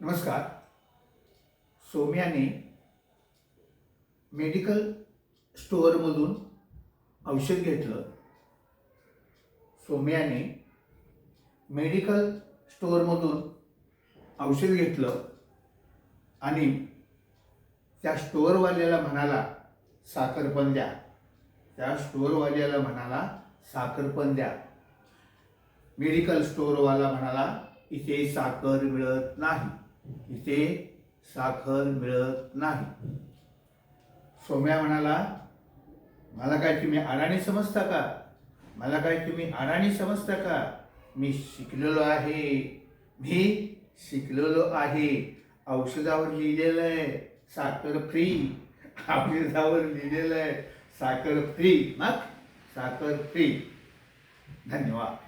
नमस्कार. सोम्याने मेडिकल स्टोअरमधून औषध घेतलं. सोम्याने मेडिकल स्टोअरमधून औषध घेतलं आणि त्या स्टोअरवाल्याला म्हणाला साखर पण द्या. त्या स्टोअरवाल्याला म्हणाला साखर पण द्या. मेडिकल स्टोअरवाला म्हणाला इथे साखर मिळत नाही. इथे साखर मिळत नाही. सोम्या म्हणाला मला काय तुम्ही अडाणी समजता का? मला काय तुम्ही अडाणी समजता का? मी शिकलेलो आहे. मी शिकलेलो आहे. औषधावर लिहिलेलं आहे. साखर फ्री औषधावर लिहिलेलं आहे. साखर फ्री मग साखर फ्री धन्यवाद.